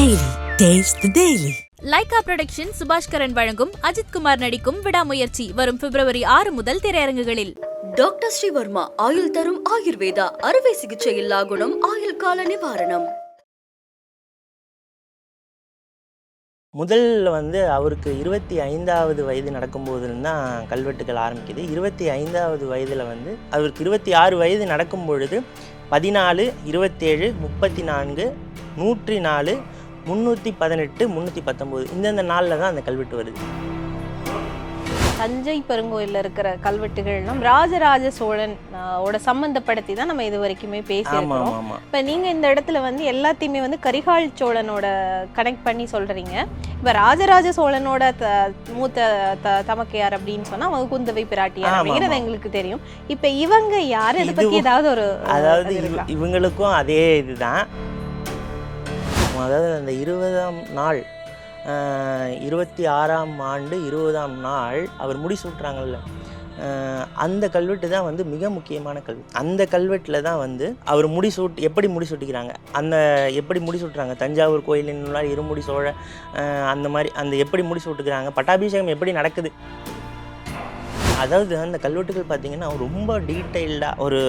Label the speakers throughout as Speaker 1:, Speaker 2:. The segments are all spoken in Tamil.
Speaker 1: Taste the Daily.
Speaker 2: Lyca production Subaskaran வழங்கும் அஜித் குமார் நடிக்கும் விடாமுயற்சி வரும் பிப்ரவரி ஆறு முதல் திரையரங்குகளில்.
Speaker 3: டாக்டர் ஸ்ரீவர்மா ஆயுள் தரும் ஆயுர்வேதா அறுவை சிகிச்சை இல்லா குணம் ஆயுள் கால நிவாரணம்.
Speaker 4: முதல்ல வந்து அவருக்கு இருபத்தி ஐந்தாவது வயது நடக்கும்போது தான் கல்வெட்டுகள் ஆரம்பிக்குது. இருபத்தி ஐந்தாவது வயதில் வந்து அவருக்கு இருபத்தி ஆறு வயது நடக்கும் பொழுது பதினாலு இருபத்தேழு முப்பத்தி நான்கு நூற்றி நாலு முந்நூற்றி பதினெட்டு முந்நூற்றி பத்தொம்போது இந்தந்த நாளில் தான் அந்த கல்வெட்டு வருது.
Speaker 5: தஞ்சை பெருங்கோயில்ல இருக்கிற கல்வெட்டுகள்லாம் ராஜராஜ சோழன் ஓட சம்பந்தப்படுத்தி தான் நம்ம இது வரைக்குமே பேசியிருக்கோம் இப்ப நீங்க இந்த இடத்துல வந்து எல்லாத்தையுமே வந்து கரிகால் சோழனோட கனெக்ட் பண்ணி சொல்றீங்க. இப்ப ராஜராஜ சோழனோட த மூத்த த தமக்கையார் அப்படின்னு சொன்னா அவங்க குந்தவை பிராட்டியார் அப்படிங்கிறது. எங்களுக்கு தெரியும். இப்ப இவங்க யாரு? இதை பத்தி
Speaker 4: இதுவும்
Speaker 5: ஏதாவது ஒரு
Speaker 4: அதாவது? இவங்களுக்கும் அதே இதுதான். அதாவது அந்த இருபதாம் நாள் இருபத்தி ஆறாம் ஆண்டு இருபதாம் நாள் அவர் முடிசூட்டுறாங்கல்ல. ஆஹ், அந்த கல்வெட்டு தான் வந்து மிக முக்கியமான கல்வி அந்த கல்வெட்டில் தான் வந்து அவர் முடிசூட் எப்படி முடிசூட்டிக்கிறாங்க? அந்த எப்படி முடிசூட்டுறாங்க? தஞ்சாவூர் கோயிலின் இருமுடி சோழ அந்த மாதிரி அந்த எப்படி முடிசூட்டுக்கிறாங்க பட்டாபிஷேகம் எப்படி நடக்குது? அதாவது அந்த கல்வெட்டுகள் பார்த்தீங்கன்னா ரொம்ப டீட்டெயில்டாக ஒரு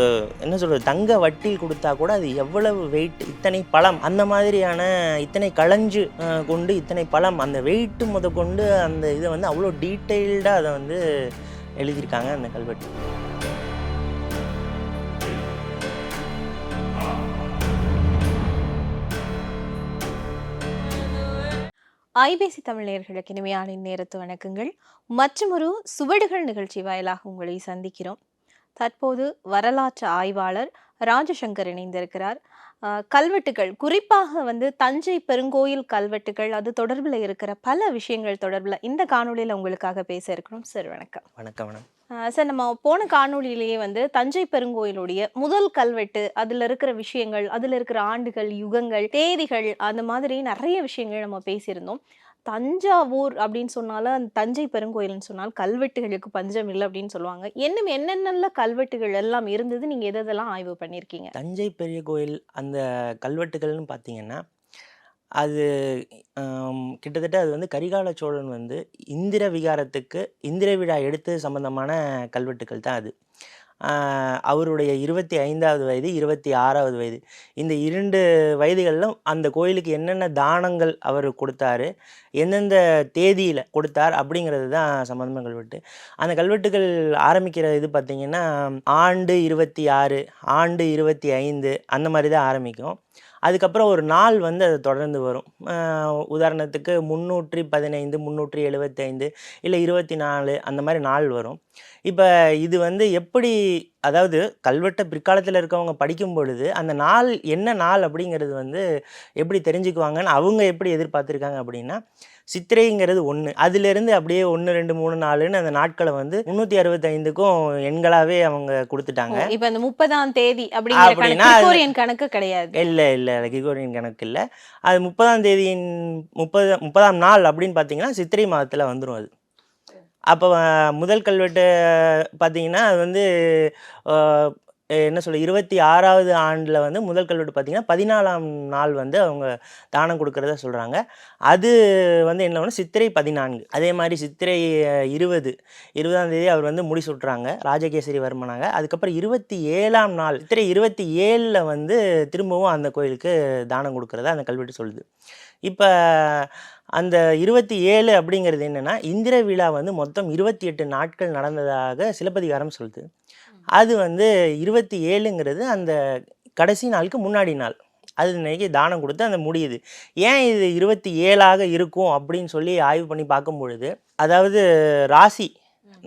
Speaker 4: என்ன சொல்கிறது தங்க வட்டில் கொடுத்தா கூட அது எவ்வளவு வெயிட் இத்தனை பழம் அந்த மாதிரியான இத்தனை களஞ்சு கொண்டு இத்தனை பழம் அந்த வெயிட்டு முத கொண்டு அந்த இதை வந்து அவ்வளோ டீட்டெயில்டாக அதை வந்து எழுதியிருக்காங்க அந்த கல்வெட்டு.
Speaker 5: ஐபிசி தமிழர்களுக்கு இனிமையான நேரத்து வணக்கங்கள். மற்றொரு சுவடுகள் நிகழ்ச்சி வாயிலாக உங்களை சந்திக்கிறோம். தற்போது வரலாற்று ஆய்வாளர் ராஜசங்கர் இணைந்திருக்கிறார். கல்வெட்டுகள் குறிப்பாக வந்து தஞ்சை பெருங்கோயில் கல்வெட்டுகள் அது தொடர்பில் இருக்கிற பல விஷயங்கள் தொடர்பில் இந்த காணொளியில் உங்களுக்காக பேச இருக்கிறோம். சார் வணக்கம்.
Speaker 4: வணக்கம் வணக்கம்.
Speaker 5: சார் நம்ம போன காணொளியிலேயே வந்து தஞ்சை பெருங்கோயிலுடைய முதல் கல்வெட்டு அதில் இருக்கிற விஷயங்கள் அதில் இருக்கிற ஆண்டுகள் யுகங்கள் தேதிகள் அந்த மாதிரி நிறைய விஷயங்கள் நம்ம பேசியிருந்தோம். தஞ்சாவூர் அப்படின்னு சொன்னாலும் அந்த தஞ்சை பெருங்கோயில்னு சொன்னால் கல்வெட்டுகளுக்கு பஞ்சம் இல்லை அப்படின்னு சொல்லுவாங்க. இன்னும் என்னென்ன கல்வெட்டுகள் எல்லாம் இருந்தது? நீங்கள் எதெல்லாம் ஆய்வு பண்ணியிருக்கீங்க?
Speaker 4: தஞ்சை பெரிய கோயில் அந்த கல்வெட்டுகள்னு பார்த்தீங்கன்னா அது கிட்டத்தட்ட அது வந்து கரிகால சோழன் வந்து இந்திர விகாரத்துக்கு இந்திர விழா எடுத்து சம்பந்தமான கல்வெட்டுக்கள் தான் அது. அவருடைய இருபத்தி ஐந்தாவது வயது இருபத்தி ஆறாவது வயது. இந்த இரண்டு வயதுகளிலும் அந்த கோயிலுக்கு என்னென்ன தானங்கள் அவர் கொடுத்தாரு எந்தெந்த தேதியில் கொடுத்தார் அப்படிங்கிறது தான் சம்பந்தமான கல்வெட்டு. அந்த கல்வெட்டுகள் ஆரம்பிக்கிற இது பார்த்திங்கன்னா ஆண்டு இருபத்தி ஆறு ஆண்டு இருபத்தி ஐந்து அந்த மாதிரி தான் ஆரம்பிக்கும். அதுக்கப்புறம் ஒரு நாள் வந்து அது தொடர்ந்து வரும். உதாரணத்துக்கு முந்நூற்றி பதினைந்து முந்நூற்றி எழுபத்தைந்து இல்லை இருபத்தி நாலு அந்த மாதிரி நாள் வரும். இப்போ இது வந்து எப்படி அதாவது கல்வெட்டை பிற்காலத்தில் இருக்கவங்க படிக்கும் பொழுது அந்த நாள் என்ன நாள் அப்படிங்கிறது வந்து எப்படி தெரிஞ்சுக்குவாங்கன்னு அவங்க எப்படி எதிர்பார்த்துருக்காங்க அப்படின்னா சித்திரைங்கிறது ஒன்று அதுலேருந்து அப்படியே ஒன்று ரெண்டு மூணு நாலுன்னு அந்த நாட்களை வந்து முந்நூற்றி அறுபத்தைந்துக்கும் எண்களாகவே அவங்க கொடுத்துட்டாங்க.
Speaker 5: இப்ப இந்த முப்பதாம் தேதி
Speaker 4: அப்படின்னா
Speaker 5: கணக்கு கிடையாது.
Speaker 4: இல்லை இல்லை கிரிகோரியன் கணக்கு இல்லை. அது முப்பதாம் தேதியின் முப்பது முப்பதாம் நாள் அப்படின்னு பார்த்தீங்கன்னா சித்திரை மாதத்தில் வந்துடும் அது. அப்போ முதல் கல்வெட்டு பார்த்தீங்கன்னா அது வந்து என்ன சொல்ல இருபத்தி ஆறாவது ஆண்டில் வந்து முதல் கல்வெட்டு பார்த்திங்கன்னா பதினாலாம் நாள் வந்து அவங்க தானம் கொடுக்குறத சொல்கிறாங்க அது வந்து என்ன ஒன்று சித்திரை பதினான்கு. அதே மாதிரி சித்திரை இருபது. இருபதாம் தேதி அவர் வந்து முடிசூட்டுறாங்க ராஜகேசரி வர்மனாக அதுக்கப்புறம் இருபத்தி ஏழாம் நாள் சித்திரை இருபத்தி ஏழில் வந்து திரும்பவும் அந்த கோயிலுக்கு தானம் கொடுக்குறத அந்த கல்வெட்டு சொல்லுது. இப்போ அந்த இருபத்தி ஏழு அப்படிங்கிறது என்னென்னா இந்திர விழா வந்து மொத்தம் இருபத்தி எட்டு நாட்கள் நடந்ததாக சிலப்பதிகாரம் சொல்லுது. அது வந்து இருபத்தி ஏழுங்கிறது அந்த கடைசி நாளுக்கு முன்னாடி நாள். அது இன்றைக்கி தானம் கொடுத்து அந்த முடியுது. ஏன் இது இருபத்தி ஏழாக இருக்கும் அப்படின்னு சொல்லி ஆய்வு பண்ணி பார்க்கும் பொழுது அதாவது ராசி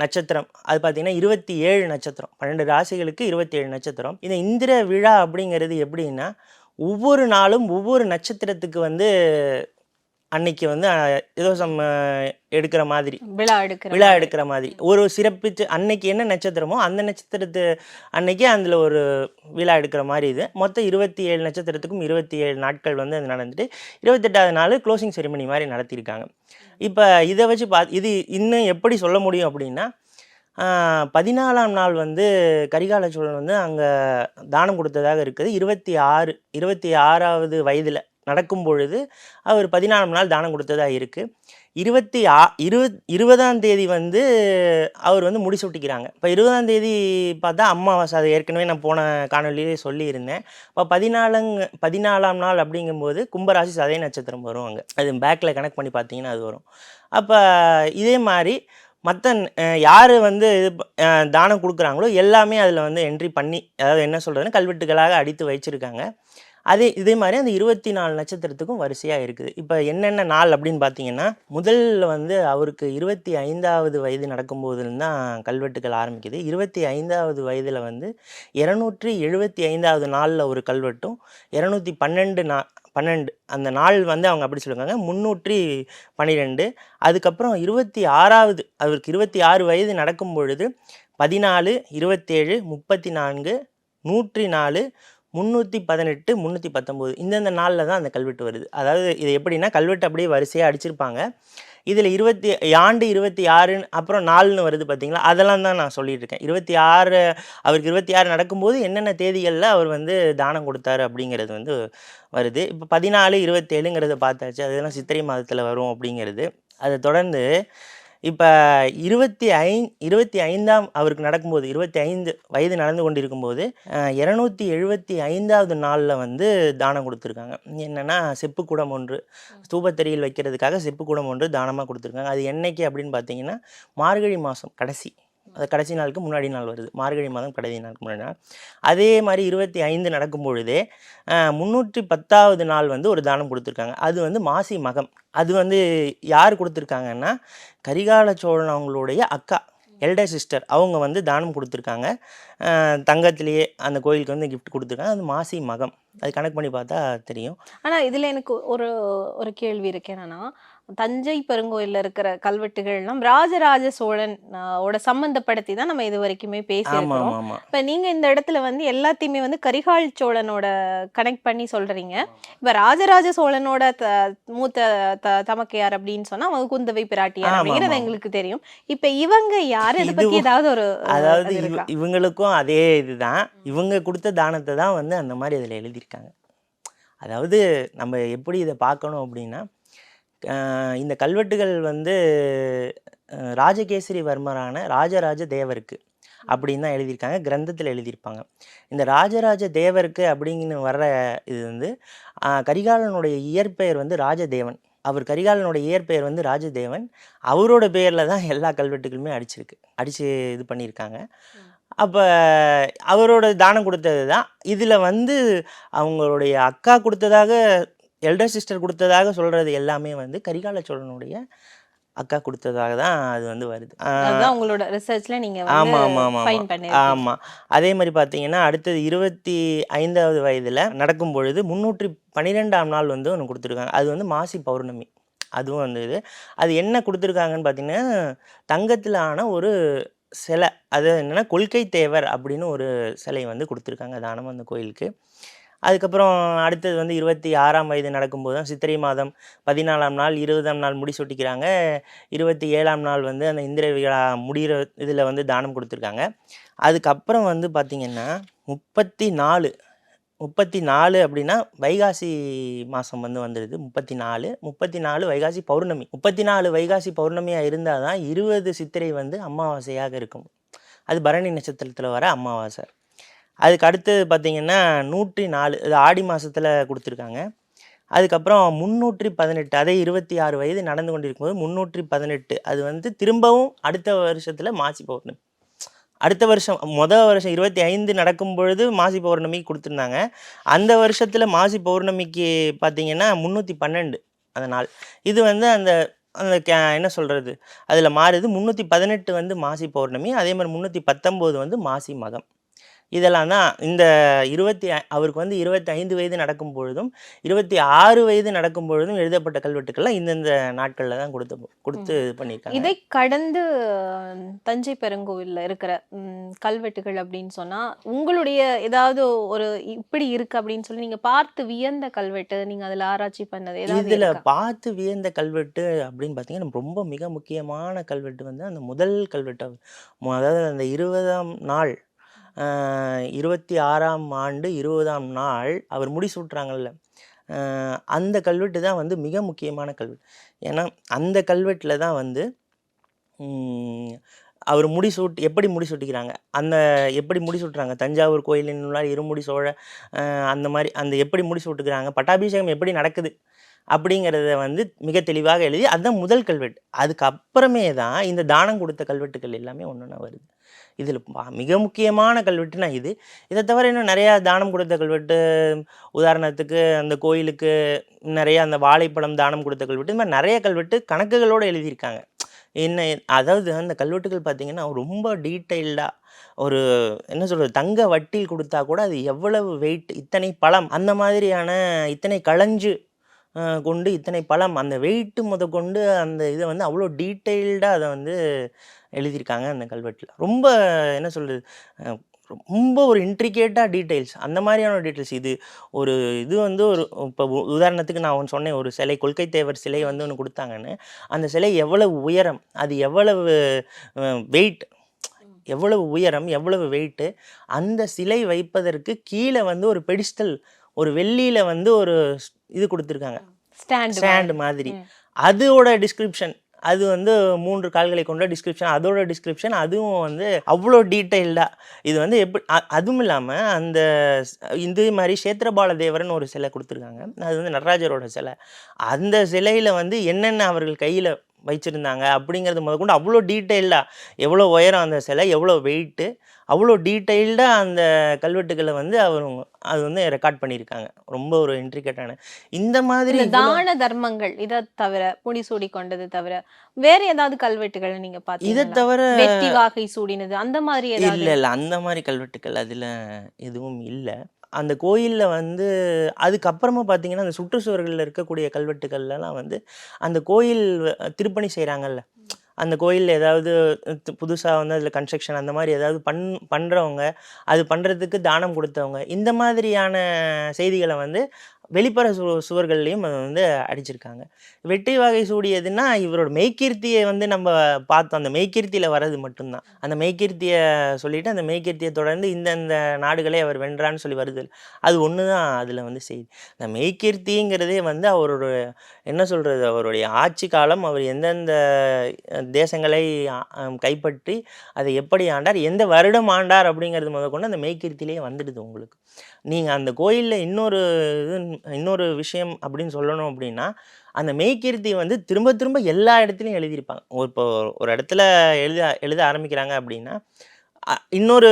Speaker 4: நட்சத்திரம் அது பார்த்திங்கன்னா இருபத்தி ஏழு நட்சத்திரம். பன்னெண்டு ராசிகளுக்கு இருபத்தி ஏழு நட்சத்திரம். இந்த இந்திர விழா அப்படிங்கிறது எப்படின்னா ஒவ்வொரு நாளும் ஒவ்வொரு நட்சத்திரத்துக்கு வந்து அன்னைக்கு வந்து ஏதோ சம் எடுக்கிற மாதிரி.
Speaker 5: விழா எடுக்கிற
Speaker 4: விழா
Speaker 5: மாதிரி.
Speaker 4: எடுக்கிற மாதிரி. ஒரு சிறப்பிச்சு அன்னைக்கு என்ன நட்சத்திரமோ அந்த நட்சத்திரத்து அன்னைக்கு அதில் ஒரு விழா எடுக்கிற மாதிரி இது. மொத்தம் இருபத்தி ஏழு நட்சத்திரத்துக்கும் இருபத்தி ஏழு நாட்கள் வந்து அது நடந்துட்டு இருபத்தெட்டாவது நாள் க்ளோசிங் செரிமனி மாதிரி நடத்தியிருக்காங்க. இப்போ இதை வச்சு பா இது இன்னும் எப்படி சொல்ல முடியும் அப்படின்னா பதினாலாம் நாள் வந்து கரிகால சோழன் வந்து அங்கே தானம் கொடுத்ததாக இருக்குது. இருபத்தி ஆறு இருபத்தி ஆறாவது வயதில் நடக்கும் பொழுது அவர் பதினாலாம் நாள் தானம் கொடுத்ததாக இருக்குது இருபத்தி ஆ இருபத் இருபதாம் தேதி வந்து அவர் வந்து முடிசூட்டிக்கிறாங்க இப்போ இருபதாம் தேதி பார்த்தா அம்மாவாசை அது ஏற்கனவே நான் போன காணொலியிலே சொல்லியிருந்தேன். இப்போ பதினாலுங்க பதினாலாம் நாள் அப்படிங்கும்போது கும்பராசி சதய நட்சத்திரம் வரும் அங்கே. அது பேக்கில் கனெக்ட் பண்ணி பார்த்தீங்கன்னா அது வரும். அப்போ இதே மாதிரி மற்ற யார் வந்து இது தானம் கொடுக்குறாங்களோ எல்லாமே அதில் வந்து என்ட்ரி பண்ணி அதாவது என்ன சொல்கிறதுன்னா கல்வெட்டுகளாக அடித்து வச்சுருக்காங்க. அதே இதே மாதிரி அந்த இருபத்தி நாலு நட்சத்திரத்துக்கும் வரிசையாக இருக்குது. இப்போ என்னென்ன நாள் அப்படின்னு பார்த்தீங்கன்னா முதல்ல வந்து அவருக்கு இருபத்தி ஐந்தாவது வயது நடக்கும்போதுலேருந்து தான் கல்வெட்டுகள் ஆரம்பிக்குது. இருபத்தி ஐந்தாவது வயதில் வந்து இரநூற்றி எழுபத்தி ஐந்தாவது நாளில் ஒரு கல்வெட்டும் இரநூத்தி பன்னெண்டு நா பன்னெண்டு அந்த நாள் வந்து அவங்க அப்படி சொல்லுவாங்க முந்நூற்றி பன்னிரெண்டு அதுக்கப்புறம் இருபத்தி ஆறாவது அவருக்கு இருபத்தி ஆறு வயது நடக்கும் பொழுது பதினாலு இருபத்தேழு முப்பத்தி நான்கு நூற்றி நாலு முந்நூற்றி பதினெட்டு முந்நூற்றி பத்தொம்போது இந்தந்த நாளில் தான் அந்த கல்வெட்டு வருது. அதாவது இது எப்படின்னா கல்வெட்டு அப்படியே வரிசையாக அடிச்சிருப்பாங்க. இதில் இருபத்தி ஆண்டு இருபத்தி ஆறுன்னு அப்புறம் நாலுன்னு வருது பார்த்தீங்களா அதெல்லாம் தான் நான் சொல்லிட்டு இருக்கேன் இருபத்தி ஆறு அவருக்கு இருபத்தி ஆறு நடக்கும்போது என்னென்ன தேதிகளில் அவர் வந்து தானம் கொடுத்தாரு அப்படிங்கிறது வந்து வருது. இப்போ பதினாலு இருபத்தேழுங்கிறத பார்த்தாச்சு. அதெல்லாம் சித்திரை மாதத்தில் வரும் அப்படிங்கிறது. அதை தொடர்ந்து இப்போ இருபத்தி ஐ இருபத்தி ஐந்தாம் அவருக்கு நடக்கும்போது இருபத்தி ஐந்து வயது நடந்து கொண்டிருக்கும்போது இரநூத்தி எழுபத்தி ஐந்தாவது நாளில் வந்து தானம் கொடுத்துருக்காங்க. என்னென்னா செப்புக்கூடம் ஒன்று ஸ்தூபத்தறியில் வைக்கிறதுக்காக செப்புக்கூடம் ஒன்று தானமாக கொடுத்துருக்காங்க. அது என்னைக்கு அப்படின்னு பார்த்தீங்கன்னா மார்கழி மாதம் கடைசி. அது கடைசி நாளுக்கு முன்னாடி நாள் வருது. மார்கழி மாதம் கடைசி நாளுக்கு முன்னாடி நாள். அதே மாதிரி இருபத்தி ஐந்து நடக்கும் பொழுதே முந்நூற்றி பத்தாவது நாள் வந்து ஒரு தானம் கொடுத்துருக்காங்க. அது வந்து மாசி மகம். அது வந்து யார் கொடுத்துருக்காங்கன்னா கரிகால சோழன் அவங்களுடைய அக்கா எல்டர் சிஸ்டர் அவங்க வந்து தானம் கொடுத்துருக்காங்க. தங்கத்திலேயே அந்த கோயிலுக்கு வந்து கிஃப்ட் கொடுத்துருக்காங்க. அது மாசி மகம். அது கணக்கு பண்ணி பார்த்தா தெரியும்.
Speaker 5: ஆனால் இதில் எனக்கு ஒரு ஒரு கேள்வி இருக்கு என்னன்னா தஞ்சை பெருங்கோயில்ல இருக்கிற கல்வெட்டுகள்லாம் ராஜராஜ சோழன் ஓட சம்பந்தப்படுத்தி தான் நம்ம இது வரைக்குமே
Speaker 4: ஆமாம்
Speaker 5: இப்ப நீங்க இந்த இடத்துல வந்து எல்லாத்தையுமே வந்து கரிகால் சோழனோட கனெக்ட் பண்ணி சொல்றீங்க. இப்ப ராஜராஜ சோழனோட த மூத்த த தமக்கையார் அப்படின்னு சொன்னா அவங்க குந்தவை பிராட்டியார் அப்படிங்கிறது. எங்களுக்கு தெரியும். இப்ப இவங்க யாரு? இதை பத்தி ஏதாவது ஒரு
Speaker 4: அதாவது? இவங்களுக்கும் அதே இதுதான். இவங்க கொடுத்த தானத்தை தான் வந்து அந்த மாதிரி அதில் எழுதியிருக்காங்க. அதாவது நம்ம எப்படி இதை பார்க்கணும் அப்படின்னா இந்த கல்வெட்டுகள் வந்து ராஜகேசரி வர்மரான ராஜராஜ தேவருக்கு அப்படின்னு தான் எழுதியிருக்காங்க கிரந்தத்தில் எழுதியிருப்பாங்க. இந்த ராஜராஜ தேவருக்கு அப்படிங்கன்னு வர்ற இது வந்து கரிகாலனுடைய இயற்பெயர் வந்து ராஜதேவன். அவர் கரிகாலனுடைய இயற்பெயர் வந்து ராஜதேவன். அவரோட பேரில் தான் எல்லா கல்வெட்டுகளுமே அடிச்சிருக்கு அடித்து இது பண்ணியிருக்காங்க. அப்போ அவரோட தானம் கொடுத்தது தான். இதில் வந்து அவங்களுடைய அக்கா கொடுத்ததாக எல்டர் சிஸ்டர் கொடுத்ததாக சொல்கிறது எல்லாமே வந்து கரிகால சோழனுடைய அக்கா கொடுத்ததாக தான் அது வந்து வருது.
Speaker 5: உங்களோட ரிசர்ச்ல நீங்க
Speaker 4: ஆமா, ஆமா, ஆமா, ஆமா. அதே மாதிரி பார்த்தீங்கன்னா அடுத்தது இருபத்தி ஐந்தாவது வயதில் நடக்கும் பொழுது முந்நூற்றி பன்னிரெண்டாம் நாள் வந்து ஒன்று கொடுத்துருக்காங்க. அது வந்து மாசி பௌர்ணமி. அதுவும் வந்து இது. அது என்ன கொடுத்துருக்காங்கன்னு பார்த்தீங்கன்னா தங்கத்தில் ஆன ஒரு சிலை. அது என்னென்னா கொள்கை தேவர் அப்படின்னு ஒரு சிலை வந்து கொடுத்துருக்காங்க தானம் அந்த கோயிலுக்கு. அதுக்கப்புறம் அடுத்தது வந்து இருபத்தி ஆறாம் வயது நடக்கும்போது தான் சித்திரை மாதம் பதினாலாம் நாள் இருபதாம் நாள் முடி சொட்டிக்கிறாங்க. இருபத்தி ஏழாம் நாள் வந்து அந்த இந்திர விழா முடிகிற இதில் வந்து தானம் கொடுத்துருக்காங்க. அதுக்கப்புறம் வந்து பார்த்திங்கன்னா முப்பத்தி நாலு முப்பத்தி நாலு அப்படின்னா வைகாசி மாதம் வந்து வந்துடுது முப்பத்தி நாலு முப்பத்தி நாலு வைகாசி பௌர்ணமி. முப்பத்தி நாலு வைகாசி பௌர்ணமியாக இருந்தால் தான் இருபது சித்திரை வந்து அமாவாசையாக இருக்கும். அது பரணி நட்சத்திரத்தில் வர அமாவாசை. அதுக்கு அடுத்தது பார்த்திங்கன்னா நூற்றி நாலு இது ஆடி மாதத்தில் கொடுத்துருக்காங்க. அதுக்கப்புறம் முந்நூற்றி பதினெட்டு அதே இருபத்தி ஆறு வயது நடந்து கொண்டிருக்கும்போது முந்நூற்றி பதினெட்டு அது வந்து திரும்பவும் அடுத்த வருஷத்தில் மாசி பௌர்ணமி. அடுத்த வருஷம் மொதல் வருஷம் இருபத்தி ஐந்து நடக்கும் பொழுது மாசி பௌர்ணமி கொடுத்துருந்தாங்க. அந்த வருஷத்தில் மாசி பௌர்ணமிக்கு பார்த்தீங்கன்னா முந்நூற்றி பன்னெண்டு அந்த நாள். இது வந்து அந்த அந்த கே என்ன சொல்கிறது அதில் மாறுது. முந்நூற்றி பதினெட்டு வந்து மாசி பௌர்ணமி அதே மாதிரி முந்நூற்றி பத்தொம்போது வந்து மாசி மகம். இதெல்லாம் தான் இந்த இருபத்தி அவருக்கு வந்து இருபத்தி ஐந்து வயது நடக்கும் பொழுதும் இருபத்தி ஆறு வயது நடக்கும் பொழுதும் எழுதப்பட்ட கல்வெட்டுக்கள்லாம் இந்தந்த நாட்களில் தான் கொடுத்து கொடுத்து இது பண்ணியிருக்காங்க.
Speaker 5: இதை கடந்து தஞ்சை பெருங்கோவில்ல இருக்கிற கல்வெட்டுகள் அப்படின்னு சொன்னா உங்களுடைய ஏதாவது ஒரு இப்படி இருக்கு அப்படின்னு சொல்லி நீங்க பார்த்து வியந்த கல்வெட்டு நீங்க அதுல ஆராய்ச்சி பண்ணது
Speaker 4: இதில்? பார்த்து வியந்த கல்வெட்டு அப்படின்னு பார்த்தீங்கன்னா ரொம்ப மிக முக்கியமான கல்வெட்டு வந்து அந்த முதல் கல்வெட்டு. அதாவது அந்த இருபதாம் நாள் இருபத்தி ஆறாம் ஆண்டு இருபதாம் நாள் அவர் முடிசூட்டுறாங்கல்ல. அந்த கல்வெட்டு தான் வந்து மிக முக்கியமான கல்வெட்டு. ஏன்னா அந்த கல்வெட்டில் தான் வந்து அவர் முடிசூட் எப்படி முடிசூட்டிக்கிறாங்க? அந்த எப்படி முடிசூட்டுறாங்க? தஞ்சாவூர் கோயிலின் உள்ளால் இருமுடி சோழ அந்த மாதிரி அந்த எப்படி முடிசூட்டுக்கிறாங்க பட்டாபிஷேகம் எப்படி நடக்குது? அப்படிங்கிறத வந்து மிக தெளிவாக எழுதி அதுதான் முதல் கல்வெட்டு. அதுக்கப்புறமே தான் இந்த தானம் கொடுத்த கல்வெட்டுகள் எல்லாமே ஒன்று வருது. இதில் மிக முக்கியமான கல்வெட்டுனா இது. இதை தவிர இன்னும் நிறையா தானம் கொடுத்த கல்வெட்டு உதாரணத்துக்கு அந்த கோயிலுக்கு நிறையா அந்த வாழைப்பழம் தானம் கொடுத்த கல்வெட்டு இந்த மாதிரி நிறைய கல்வெட்டு கணக்குகளோடு எழுதியிருக்காங்க. என்ன அதாவது அந்த கல்வெட்டுகள் பார்த்தீங்கன்னா ரொம்ப டீட்டெயில்டாக ஒரு என்ன சொல்கிறது தங்க வட்டில் கொடுத்தா கூட அது எவ்வளவு வெயிட் இத்தனை பழம் அந்த மாதிரியான இத்தனை களஞ்சு கொண்டு இத்தனை பழம் அந்த வெயிட்டு முத கொண்டு அந்த இதை வந்து அவ்வளோ டீட்டெயில்டாக அதை வந்து எழுதியிருக்காங்க அந்த கல்வெட்டில். ரொம்ப என்ன சொல்கிறது ரொம்ப ஒரு இன்ட்ரிகேட்டாக டீட்டெயில்ஸ் அந்த மாதிரியான டீட்டெயில்ஸ் இது ஒரு இது வந்து ஒரு இப்போ உதாரணத்துக்கு நான் ஒன்று சொன்னேன் ஒரு சிலை கொள்கை தேவர் சிலை வந்து ஒன்று கொடுத்தாங்கன்னு. அந்த சிலை எவ்வளவு உயரம் அது எவ்வளவு வெயிட் எவ்வளவு உயரம் எவ்வளவு வெயிட்டு அந்த சிலை வைப்பதற்கு கீழே வந்து ஒரு பெடிஸ்டல் ஒரு வெள்ளியில் வந்து ஒரு இது கொடுத்துருக்காங்க.
Speaker 5: ஸ்டாண்ட்
Speaker 4: ஸ்டாண்ட் மாதிரி. அதோட டிஸ்கிரிப்ஷன் அது வந்து மூன்று கால்களை கொண்ட டிஸ்கிரிப்ஷன் அதோட டிஸ்கிரிப்ஷன் அதுவும் வந்து அவ்வளோ டீட்டெயில்டாக இது வந்து எப்படி அதுவும் இல்லாமல் அந்த இது மாதிரி சேத்திரபால தேவர்னு ஒரு சிலை கொடுத்துருக்காங்க. அது வந்து நடராஜரோட சிலை. அந்த சிலையில் வந்து என்னென்ன அவர்கள் கையில் வச்சுருந்தாங்க அப்படிங்கிறது முதற்கொண்டு அவ்வளோ டீட்டெயில்டாக எவ்வளோ உயரம் அந்த சிலை எவ்வளோ வெயிட்டு அவ்வளோ டீட்டெயில்டாக அந்த கல்வெட்டுகளை வந்து அவர் அது வந்து ரெக்கார்ட் பண்ணியிருக்காங்க. ரொம்ப ஒரு இன்ட்ரிகேட்டான. இந்த மாதிரி
Speaker 5: தான தர்மங்கள் இதை தவிர முடிசூடி கொண்டது தவிர வேற ஏதாவது கல்வெட்டுகள் நீங்க
Speaker 4: இதை
Speaker 5: பாத்தீங்களா
Speaker 4: தவிர
Speaker 5: வெட்டி வாகை சூடினது அந்த மாதிரி
Speaker 4: இல்லை இல்லை அந்த மாதிரி கல்வெட்டுக்கள் அதில் எதுவும் இல்லை. அந்த கோயிலில் வந்து அதுக்கப்புறமா பார்த்தீங்கன்னா அந்த சுற்றுச்சுவர்களில் இருக்கக்கூடிய கல்வெட்டுகள்லாம் வந்து அந்த கோயில் திருப்பணி செய்கிறாங்கல்ல அந்த கோயிலில் ஏதாவது புதுசாக வந்து அதில் கன்ஸ்ட்ரக்ஷன் அந்த மாதிரி ஏதாவது பண் பண்ணுறவங்க அது பண்ணுறதுக்கு தானம் கொடுத்தவங்க இந்த மாதிரியான செய்திகளை வந்து வெளிப்புற சு சுவர்கள்லையும் அதை வந்து அடிச்சிருக்காங்க. வெற்றி வகை சூடியதுன்னா இவரோட மெய்கீர்த்தியை வந்து நம்ம பார்த்தோம். அந்த மெய்கீர்த்தியில் வர்றது மட்டும்தான். அந்த மெய்கீர்த்தியை சொல்லிட்டு அந்த மெய்கீர்த்தியை தொடர்ந்து இந்தந்த நாடுகளை அவர் வென்றான்னு சொல்லி வருது. அது ஒன்று தான் அதில் வந்து செய்தி. அந்த மெய்கீர்த்திங்கிறதே வந்து அவரோட என்ன சொல்கிறது அவருடைய ஆட்சி காலம் அவர் எந்தெந்த தேசங்களை கைப்பற்றி அதை எப்படி ஆண்டார் எந்த வருடம் ஆண்டார் அப்படிங்கிறது முதற்கொண்டு அந்த மெய்கீர்த்திலேயே வந்துடுது உங்களுக்கு. நீங்கள் அந்த கோயிலில் இன்னொரு இது இன்னொரு விஷயம் அப்படின்னு சொல்லணும் அப்படின்னா அந்த மெய்கீர்த்தி வந்து திரும்ப திரும்ப எல்லா இடத்துலையும் எழுதியிருப்பாங்க. ஒரு இப்போ ஒரு இடத்துல எழுத எழுத ஆரம்பிக்கிறாங்க அப்படின்னா இன்னொரு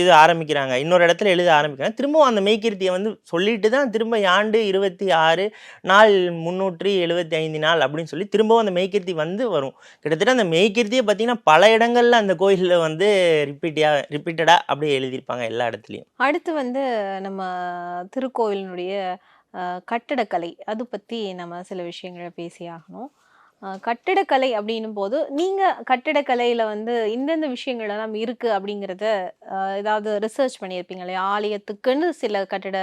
Speaker 4: இது ஆரம்பிக்கிறாங்க. இன்னொரு இடத்துல எழுத ஆரம்பிக்கிறாங்க. திரும்பவும் அந்த மெய்கீர்த்தியை வந்து சொல்லிட்டு தான் திரும்ப ஆண்டு இருபத்தி ஆறு நாள் முந்நூற்றி எழுபத்தி ஐந்து நாள் அப்படின்னு சொல்லி திரும்பவும் அந்த மெய்கீர்த்தி வந்து வரும். கிட்டத்தட்ட அந்த மெய்கீர்த்தியை பார்த்தீங்கன்னா பல இடங்களில் அந்த கோயிலில் வந்து ரிப்பீட்டியாக ரிப்பீட்டடாக அப்படியே எழுதியிருப்பாங்க எல்லா இடத்துலையும்.
Speaker 5: அடுத்து வந்து நம்ம திருக்கோயிலினுடைய கட்டடக்கலை அது பற்றி நம்ம சில விஷயங்களை பேசியாகணும் ஆகணும். கட்டிடக்கலை அப்படின்னும் போது நீங்கள் கட்டிடக்கலையில் வந்து இந்தெந்த விஷயங்கள் எல்லாம் இருக்குது அப்படிங்கிறத ஏதாவது ரிசர்ச் பண்ணியிருப்பீங்க இல்லையா? ஆலயத்துக்குன்னு சில கட்டிட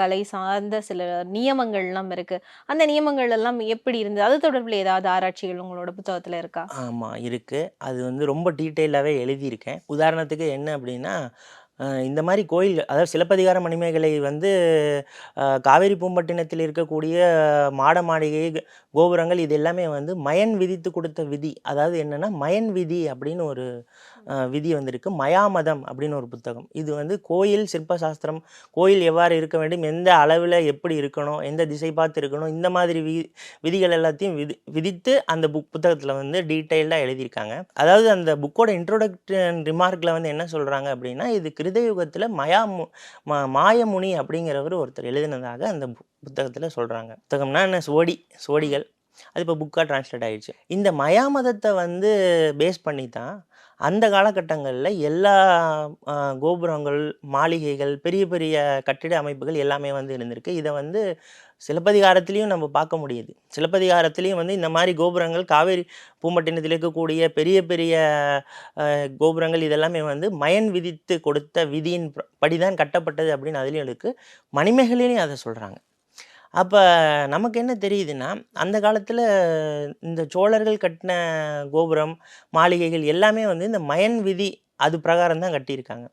Speaker 5: கலை சார்ந்த சில நியமங்கள்லாம் இருக்குது அந்த நியமங்கள் எல்லாம் எப்படி இருந்தது? அது தொடர்பில் ஏதாவது ஆராய்ச்சிகள் உங்களோட புத்தகத்தில் இருக்கா?
Speaker 4: ஆமாம் இருக்குது அது வந்து ரொம்ப டீட்டெயிலாகவே எழுதியிருக்கேன். உதாரணத்துக்கு என்ன அப்படின்னா இந்த மாதிரி கோயில் அதாவது சிலப்பதிகார மணிமேகலை வந்து காவேரி பூம்பட்டினத்தில் இருக்கக்கூடிய மாட மாளிகை கோபுரங்கள் இது எல்லாமே வந்து மயன் விதித்து கொடுத்த விதி. அதாவது என்னென்னா மயன் விதி அப்படின்னு ஒரு விதி வந்திருக்கு. மயாமதம் அப்படின்னு ஒரு புத்தகம். இது வந்து கோயில் சிற்பசாஸ்திரம் கோயில் எவ்வாறு இருக்க வேண்டும் எந்த அளவில் எப்படி இருக்கணும் எந்த திசை பார்த்து இருக்கணும் இந்த மாதிரி வி விதிகள் எல்லாத்தையும் விதி விதித்து அந்த புக் புத்தகத்தில் வந்து டீட்டெயில்டாக எழுதியிருக்காங்க. அதாவது அந்த புக்கோட இன்ட்ரோடக்ஷன் ரிமார்க்கில் வந்து என்ன சொல்கிறாங்க அப்படின்னா இது கிருதயுகத்தில் மயா மாயமுனி அப்படிங்கிறவர் ஒருத்தர் எழுதினதாக அந்த புத்தகத்தில் சொல்கிறாங்க புத்தகம்னா என்ன? சுவடி சுவடிகள். அது இப்போ புக்காக டிரான்ஸ்லேட் ஆயிடுச்சு. இந்த மயாமதத்தை வந்து பேஸ் பண்ணி தான் அந்த காலகட்டங்களில் எல்லா கோபுரங்கள் மாளிகைகள் பெரிய பெரிய கட்டிட அமைப்புகள் எல்லாமே வந்து இருந்திருக்கு. இதை வந்து சிலப்பதிகாரத்திலையும் நம்ம பார்க்க முடியுது. சிலப்பதிகாரத்திலையும் வந்து இந்த மாதிரி கோபுரங்கள் காவேரி பூம்பட்டினத்தில் இருக்கக்கூடிய பெரிய பெரிய கோபுரங்கள் இதெல்லாமே வந்து மயன் விதித்து கொடுத்த விதியின் படிதான் கட்டப்பட்டது அப்படின்னு அதுலேயும் இருக்குது மணிமேகலையிலையும் அதை சொல்கிறாங்க அப்போ நமக்கு என்ன தெரியுதுன்னா அந்த காலத்தில் இந்த சோழர்கள் கட்டின கோபுரம் மாளிகைகள் எல்லாமே வந்து இந்த மயன் விதி அது பிரகாரம் தான் கட்டியிருக்காங்க.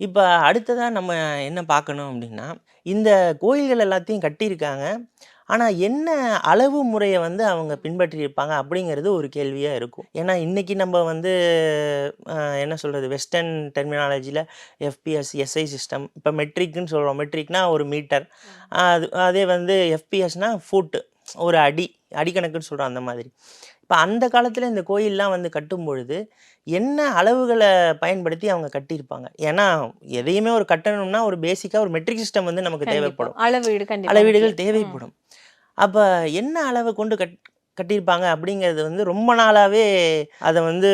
Speaker 4: இப்போ அடுத்ததாக நம்ம என்ன பார்க்கணும் அப்படின்னா இந்த கோயில்கள் எல்லாத்தையும் கட்டியிருக்காங்க. ஆனால் என்ன அளவு முறையை வந்து அவங்க பின்பற்றியிருப்பாங்க அப்படிங்கிறது ஒரு கேள்வியாக இருக்கும். ஏன்னா இன்றைக்கி நம்ம வந்து என்ன சொல்கிறது வெஸ்டர்ன் டெர்மினாலஜியில் எஃபிஎஸ் எஸ்ஐ சிஸ்டம் இப்போ மெட்ரிக்னு சொல்கிறோம் மெட்ரிக்னா ஒரு மீட்டர் அது அதே வந்து எஃபிஎஸ்னா ஃபுட்டு ஒரு அடி அடிக்கணக்குன்னு சொல்கிறோம் அந்த மாதிரி. இப்போ அந்த காலத்தில் இந்த கோயில்லாம் வந்து கட்டும் பொழுது என்ன அளவுகளை பயன்படுத்தி அவங்க கட்டியிருப்பாங்க? ஏன்னா எதையுமே ஒரு கட்டணும்னா ஒரு பேசிக்காக ஒரு மெட்ரிக் சிஸ்டம் வந்து நமக்கு. தேவைப்படும்.
Speaker 5: அளவீடு
Speaker 4: அளவீடுகள். தேவைப்படும். அப்போ என்ன அளவை கொண்டு கட் கட்டியிருப்பாங்க அப்படிங்கிறது வந்து ரொம்ப நாளாகவே அதை வந்து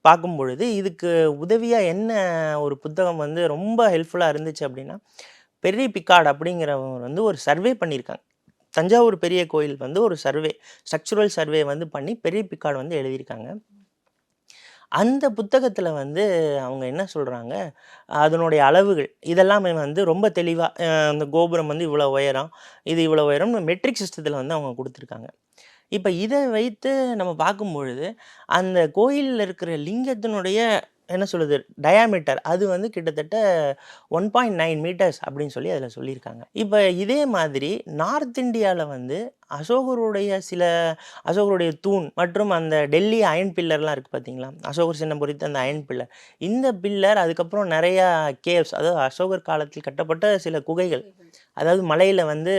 Speaker 4: பார்க்கும் பொழுது இதுக்கு உதவியாக என்ன ஒரு புத்தகம் வந்து ரொம்ப ஹெல்ப்ஃபுல்லாக இருந்துச்சு அப்படின்னா பெரிய பிக்காட் அப்படிங்கிறவங்க வந்து ஒரு சர்வே பண்ணியிருக்காங்க. தஞ்சாவூர் பெரிய கோயில் வந்து ஒரு சர்வே ஸ்ட்ரக்சுரல் சர்வே வந்து பண்ணி பெரிய பிக்கார்டு வந்து எழுதியிருக்காங்க. அந்த புத்தகத்தில் வந்து அவங்க என்ன சொல்கிறாங்க அதனுடைய அளவுகள் இதெல்லாமே வந்து ரொம்ப தெளிவாக அந்த கோபுரம் வந்து இவ்வளோ உயரம் இது இவ்வளோ உயரம் மெட்ரிக் சிஸ்டத்தில் வந்து அவங்க கொடுத்துருக்காங்க. இப்போ இதை வைத்து நம்ம பார்க்கும் பொழுது அந்த கோயிலில் இருக்கிற லிங்கத்தினுடைய என்ன சொல்லுது டயாமீட்டர் அது வந்து கிட்டத்தட்ட ஒன் பாயிண்ட் நைன் மீட்டர்ஸ் அப்படின்னு சொல்லி அதில் சொல்லியிருக்காங்க. இப்போ இதே மாதிரி நார்த் இந்தியாவில் வந்து அசோகருடைய சில அசோகருடைய தூண் மற்றும் அந்த டெல்லி அயன் பில்லர்லாம் இருக்குது பார்த்தீங்களா அசோகர் சின்னம் பொறித்த அந்த அயன் பில்லர். இந்த பில்லர் அதுக்கப்புறம் நிறையா கேவ்ஸ் அதாவது அசோகர் காலத்தில் கட்டப்பட்ட சில குகைகள். அதாவது மலையில் வந்து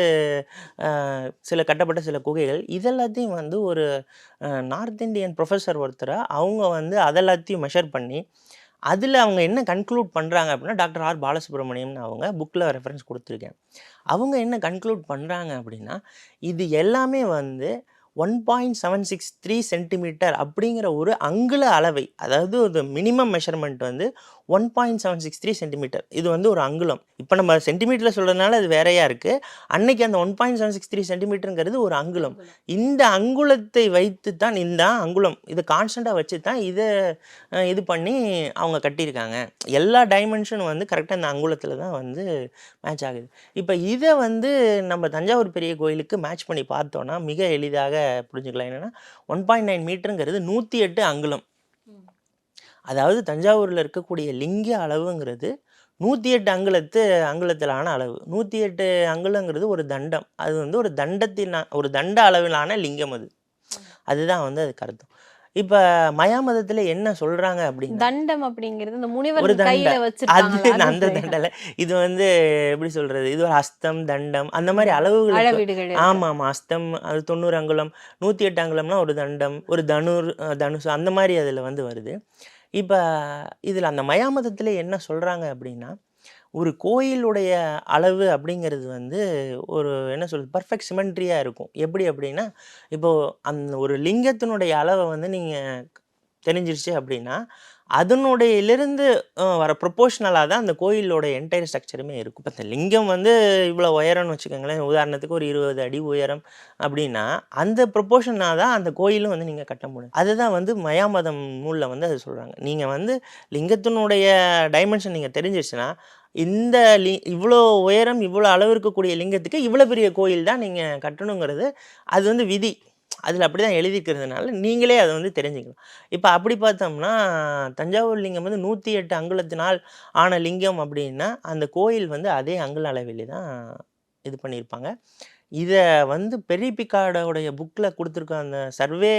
Speaker 4: சில கட்டப்பட்ட சில குகைகள் இதெல்லாத்தையும் வந்து ஒரு நார்த் இந்தியன் ப்ரொஃபஸர் ஒருத்தரை அவங்க வந்து அதெல்லாத்தையும் மெஷர் பண்ணி அதில் அவங்க என்ன கன்க்ளூட் பண்ணுறாங்க அப்படின்னா டாக்டர் ஆர் பாலசுப்ரமணியம்னு அவங்க புக்கில் ரெஃபரன்ஸ் கொடுத்துருக்கேன். அவங்க என்ன கன்க்ளூட் பண்ணுறாங்க அப்படின்னா இது எல்லாமே வந்து one point seven six three centimetre அப்படிங்கிற ஒரு அங்குல அளவை அதாவது ஒரு மினிமம் மெஷர்மெண்ட் வந்து one point seven six three centimetre இது வந்து ஒரு அங்குலம். இப்போ நம்ம சென்டிமீட்டரில் சொல்கிறதுனால அது வேறையாக இருக்குது அன்னைக்கு அந்த one point seven six three சென்டிமீட்டருங்கிறது ஒரு அங்குலம். இந்த அங்குலத்தை வைத்து தான் இந்த அங்குலம் இதை கான்ஸ்டண்ட்டாக வச்சு தான் இதை இது பண்ணி அவங்க கட்டியிருக்காங்க. எல்லா டைமென்ஷனும் வந்து கரெக்டாக இந்த அங்குலத்தில் தான் வந்து மேட்ச் ஆகுது. இப்போ இதை வந்து நம்ம தஞ்சாவூர் பெரிய கோயிலுக்கு மேட்ச் பண்ணி பார்த்தோன்னா மிக எளிதாக புரிஞ்சுக்கலாம். என்னென்னா ஒன் பாயிண்ட் நைன் மீட்டருங்கிறது நூற்றி எட்டு அங்குலம். அதாவது தஞ்சாவூரில் இருக்கக்கூடிய லிங்க அளவுங்கிறது நூற்றி எட்டு அங்குலத்து அங்குலத்திலான அளவு. நூற்றி எட்டு அங்குலங்கிறது ஒரு தண்டம். அது வந்து ஒரு தண்டத்தின் ஒரு தண்ட அளவிலான லிங்கம் அது. அதுதான் வந்து அதுக்கு அர்த்தம் இப்போ மயாமதத்தில் என்ன சொல்கிறாங்க அப்படின்னா
Speaker 5: தண்டம் அப்படிங்கிறது இந்த முனிவர். கையில
Speaker 4: அது
Speaker 5: வச்சிருக்காங்க
Speaker 4: அந்த தண்டல. இது வந்து எப்படி சொல்றது? இது ஒரு அஸ்தம் தண்டம் அந்த மாதிரி அளவுகள். ஆமா ஆமா. அஸ்தம் அது தொண்ணூறு அங்குலம் நூற்றி எட்டு அங்குலம்னா ஒரு தண்டம் ஒரு தனுர் தனுசு அந்த மாதிரி அதில் வந்து வருது. இப்போ இதில் அந்த மயாமதத்தில் என்ன சொல்கிறாங்க அப்படின்னா ஒரு கோயிலுடைய அளவு அப்படிங்கிறது வந்து ஒரு என்ன சொல்கிறது பர்ஃபெக்ட் சிமெண்ட்ரியாக இருக்கும். எப்படி அப்படின்னா இப்போது அந்த ஒரு லிங்கத்தினுடைய அளவை வந்து நீங்கள் தெரிஞ்சிருச்சு அப்படின்னா அதனுடையிலிருந்து வர ப்ரொப்போஷ்னலாக தான் அந்த கோயிலோட என்டையர் ஸ்ட்ரக்சருமே இருக்கும். இப்போ இந்த லிங்கம் வந்து இவ்வளோ உயரம்னு வச்சுக்கோங்களேன் உதாரணத்துக்கு ஒரு இருபது அடி உயரம் அப்படின்னா அந்த ப்ரொப்போஷனாக தான் அந்த கோயிலும் வந்து நீங்கள் கட்ட முடியும். அதுதான் வந்து மயாமதம் நூலில் வந்து அது சொல்கிறாங்க நீங்கள் வந்து லிங்கத்தினுடைய டைமென்ஷன் நீங்கள் தெரிஞ்சிருச்சுன்னா இந்த லி இவ்வளோ உயரம் இவ்வளோ அளவு இருக்கக்கூடிய லிங்கத்துக்கு இவ்வளோ பெரிய கோயில் தான் நீங்கள் கட்டணுங்கிறது அது வந்து விதி. அதில் அப்படி தான் எழுதிக்கிறதுனால நீங்களே அதை வந்து தெரிஞ்சுக்கலாம் இப்போ அப்படி பார்த்தோம்னா தஞ்சாவூர் லிங்கம் வந்து நூற்றி எட்டு அங்குலத்தினால் ஆன லிங்கம் அப்படின்னா அந்த கோயில் வந்து அதே அங்குல அளவிலே தான் இது பண்ணியிருப்பாங்க. இதை வந்து பெரிய பிக்காடோடைய புக்கில் கொடுத்துருக்க அந்த சர்வே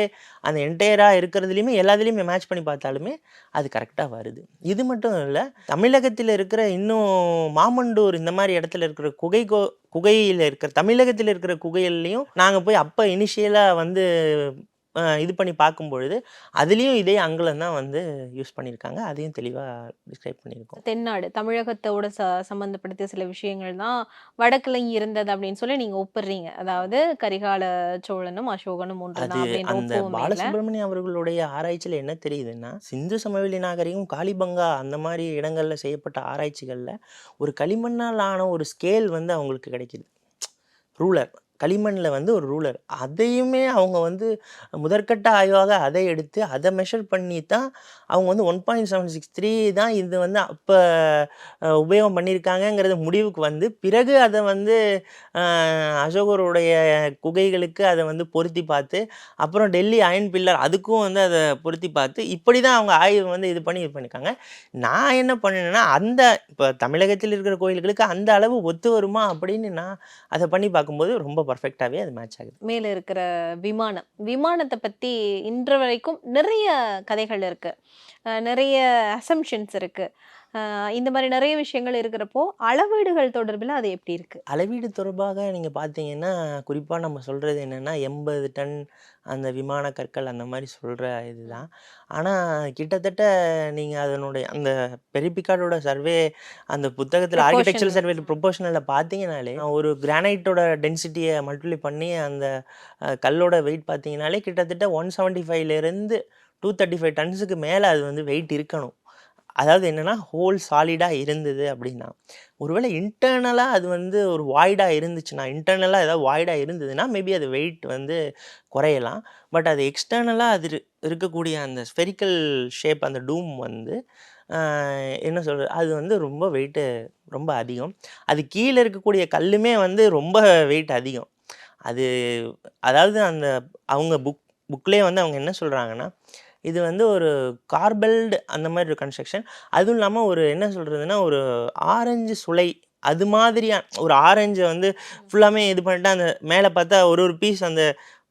Speaker 4: அந்த என்டையராக இருக்கிறதுலையுமே எல்லாத்துலேயுமே மேட்ச் பண்ணி பார்த்தாலுமே அது கரெக்டாக வருது. இது மட்டும் இல்லை தமிழகத்தில் இருக்கிற இன்னும் மாமண்டூர் இந்த மாதிரி இடத்துல இருக்கிற குகை கோ குகையில் இருக்கிற தமிழகத்தில் இருக்கிற குகைகள்லையும் நாங்கள் போய் அப்போ இனிஷியலாக வந்து இது பண்ணி பார்க்கும் பொழுது அதுலேயும் இதே அங்குலம் தான் வந்து யூஸ் பண்ணியிருக்காங்க. அதையும் தெளிவாக டிஸ்கிரைப் பண்ணியிருக்கோம்.
Speaker 5: தென்னாடு தமிழகத்தோட ச சம்பந்தப்படுத்திய சில விஷயங்கள் தான் வடக்குல இருந்தது அப்படின்னு சொல்லி நீங்க ஒப்புறீங்க அதாவது கரிகால சோழனும் அசோகனும் அப்படின்ற
Speaker 4: அந்த பாலசுப்ரமணியம் அவர்களுடைய ஆராய்ச்சியில் என்ன தெரியுதுன்னா சிந்து சமவெளி நாகரிகம் காளிபங்கா அந்த மாதிரி இடங்களில் செய்யப்பட்ட ஆராய்ச்சிகளில் ஒரு களிமண்ணால் ஆன ஒரு ஸ்கேல் வந்து அவங்களுக்கு கிடைக்குது. ரூலர் களிமண்ணில் வந்து ஒரு ரூலர். அதையுமே அவங்க வந்து முதற்கட்ட ஆய்வாக அதை எடுத்து அதை மெஷர் பண்ணி தான் அவங்க வந்து one point seven six three தான் இது வந்து அப்போ உபயோகம் பண்ணியிருக்காங்கங்கிறது முடிவுக்கு வந்து பிறகு அதை வந்து அசோகருடைய குகைகளுக்கு அதை வந்து பொருத்தி பார்த்து அப்புறம் டெல்லி அயன் பில்லர் அதுக்கும் வந்து அதை பொருத்தி பார்த்து இப்படி தான் அவங்க ஆய்வு வந்து இது பண்ணி இது பண்ணியிருக்காங்க. நான் என்ன பண்ணினேன்னா அந்த இப்போ தமிழகத்தில் இருக்கிற கோயில்களுக்கு அந்த அளவு ஒத்து வருமா அப்படின்னு நான் அதை பண்ணி பார்க்கும்போது ரொம்ப பர்ஃபெக்டாகவே அது மேட்ச் ஆகுது.
Speaker 5: மேலே இருக்கிற விமானம். விமானத்தை பற்றி இன்று வரைக்கும் நிறைய கதைகள் இருக்குது நிறைய அசம்ஷன்ஸ் இருக்குது இந்த மாதிரி நிறைய விஷயங்கள் இருக்கிறப்போ அளவீடுகள் தொடர்பில் அது எப்படி இருக்கு?
Speaker 4: அளவீடு தொடர்பாக நீங்கள் பார்த்தீங்கன்னா குறிப்பாக நம்ம சொல்கிறது என்னென்னா எண்பது டன் அந்த விமான கற்கள் அந்த மாதிரி சொல்கிற இதுதான். ஆனால் கிட்டத்தட்ட நீங்கள் அதனுடைய அந்த பெரிபிகார்டோட சர்வே அந்த புத்தகத்தில் ஆர்கிடெக்சர். சர்வே ப்ரொபோஷனலில் பார்த்தீங்கனாலே ஒரு கிரானைட்டோட டென்சிட்டியை மல்டிப்ளை பண்ணி அந்த கல்லோட வெயிட் பார்த்தீங்கனாலே கிட்டத்தட்ட ஒன் செவன்ட்டி ஃபைவ்லேருந்து டூ தேர்ட்டி ஃபைவ் டன்ஸுக்கு மேலே அது வந்து வெயிட் இருக்கணும். அதாவது என்னென்னா ஹோல் சாலிடாக இருந்தது அப்படின்னா ஒருவேளை இன்டர்னலாக அது வந்து ஒரு வாய்டாக இருந்துச்சுன்னா இன்டர்னலாக ஏதாவது வாய்டாக இருந்ததுன்னா மேபி அது வெயிட் வந்து குறையலாம். பட் அது எக்ஸ்டர்னலாக அது இருக்கக்கூடிய அந்த ஸ்பெரிக்கல் ஷேப் அந்த டூம் வந்து என்ன சொல்கிறது அது வந்து ரொம்ப வெயிட்டு ரொம்ப அதிகம். அது கீழே இருக்கக்கூடிய கல்லுமே வந்து ரொம்ப வெயிட் அதிகம். அது அதாவது அந்த அவங்க புக் புக்லேயே வந்து அவங்க என்ன சொல்கிறாங்கன்னா இது வந்து ஒரு கார்பெல்டு அந்த மாதிரி ஒரு கன்ஸ்ட்ரக்ஷன் அதுவும் இல்லாமல் ஒரு என்ன சொல்கிறதுனா ஒரு ஆரஞ்சு சுளை. அது மாதிரியா ஒரு ஆரஞ்சை வந்து ஃபுல்லாமே இது பண்ணிட்டு அந்த மேலே பார்த்தா ஒரு ஒரு பீஸ் அந்த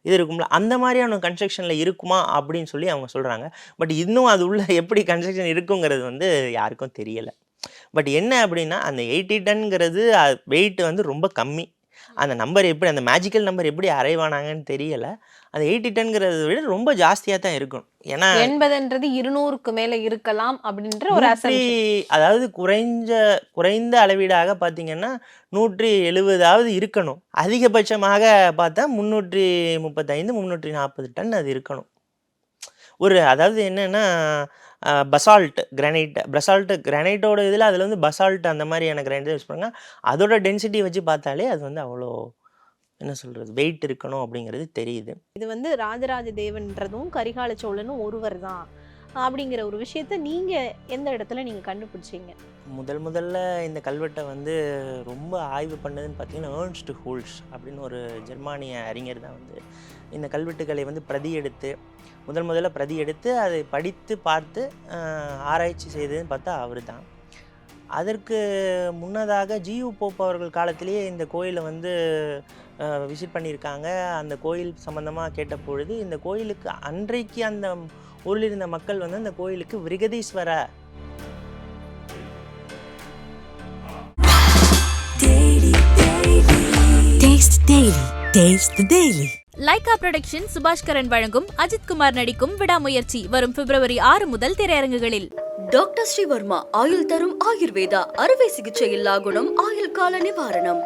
Speaker 4: இது இருக்கும்ல அந்த மாதிரியான கன்ஸ்ட்ரக்ஷனில் இருக்குமா அப்படின்னு சொல்லி அவங்க சொல்கிறாங்க பட் இன்னும் அது உள்ள எப்படி கன்ஸ்ட்ரக்ஷன் இருக்குங்கிறது வந்து யாருக்கும் தெரியலை. பட் என்ன அப்படின்னா அந்த எயிட்டி டன்ங்கிறது வெயிட் வந்து ரொம்ப கம்மி. அந்த நம்பர் எப்படி அந்த மேஜிக்கல் நம்பர் எப்படி அரைவ் ஆனாங்கன்னு தெரியலை. அந்த எயிட்டி டன்ங்கிறத விட ரொம்ப ஜாஸ்தியாக தான் இருக்கும் ஏன்னா
Speaker 5: எண்பதுன்றது இருநூறுக்கு மேல இருக்கலாம் அப்படின்ற ஒரு
Speaker 4: அதாவது குறைஞ்ச குறைந்த அளவீடாக பார்த்தீங்கன்னா நூற்றி எழுபதாவது இருக்கணும். அதிகபட்சமாக பார்த்தா முந்நூற்றி முப்பத்தைந்து முந்நூற்றி நாற்பது டன் அது இருக்கணும். ஒரு அதாவது என்னன்னா பசால்ட் கிரானைட் பசால்ட் கிரானைட்டோட இதில் அதில் வந்து பசால்ட் அந்த மாதிரியான கிரானைட் யூஸ் பண்ணுங்க. அதோட டென்சிட்டி வச்சு பார்த்தாலே அது வந்து அவ்வளோ என்ன சொல்கிறது வெயிட் இருக்கணும் அப்படிங்கிறது தெரியுது.
Speaker 5: இது வந்து ராஜராஜ தேவன்றதும் கரிகால சோழனும் ஒருவர் தான். அப்படிங்கிற ஒரு விஷயத்த நீங்கள் எந்த இடத்துல நீங்கள் கண்டுபிடிச்சீங்க?
Speaker 4: முதல் முதல்ல இந்த கல்வெட்டை வந்து ரொம்ப ஆய்வு பண்ணதுன்னு பார்த்தீங்கன்னா ஏர்ன்ஸ்ட் ஹோல்ஸ் அப்படின்னு ஒரு ஜெர்மானிய அறிஞர் தான் வந்து இந்த கல்வெட்டுகளை வந்து பிரதி எடுத்து முதல் முதல்ல பிரதி எடுத்து அதை படித்து பார்த்து ஆராய்ச்சி செய்ததுன்னு பார்த்தா அவர் தான். அதற்கு முன்னதாக ஜியு போப் அவர்கள் காலத்திலேயே இந்த கோயிலை வந்து விசிட் பண்ணியிருக்காங்க. அந்த கோயில் சம்மந்தமாக கேட்ட பொழுது இந்த கோயிலுக்கு அன்றைக்கு அந்த ஊரில் இருந்த மக்கள் வந்து அந்த கோயிலுக்கு Virugatheeswara
Speaker 1: Daily. Taste the Daily.
Speaker 2: Lyca production Subaskaran வழங்கும் அஜித் குமார் நடிக்கும் விடாமுயற்சி வரும் பிப்ரவரி ஆறு முதல் திரையரங்குகளில்
Speaker 3: டாக்டர் ஸ்ரீவர்மா ஆயுள் தரும் ஆயுர்வேதா அறுவை சிகிச்சை இல்லா குணம் ஆயுள் கால நிவாரணம்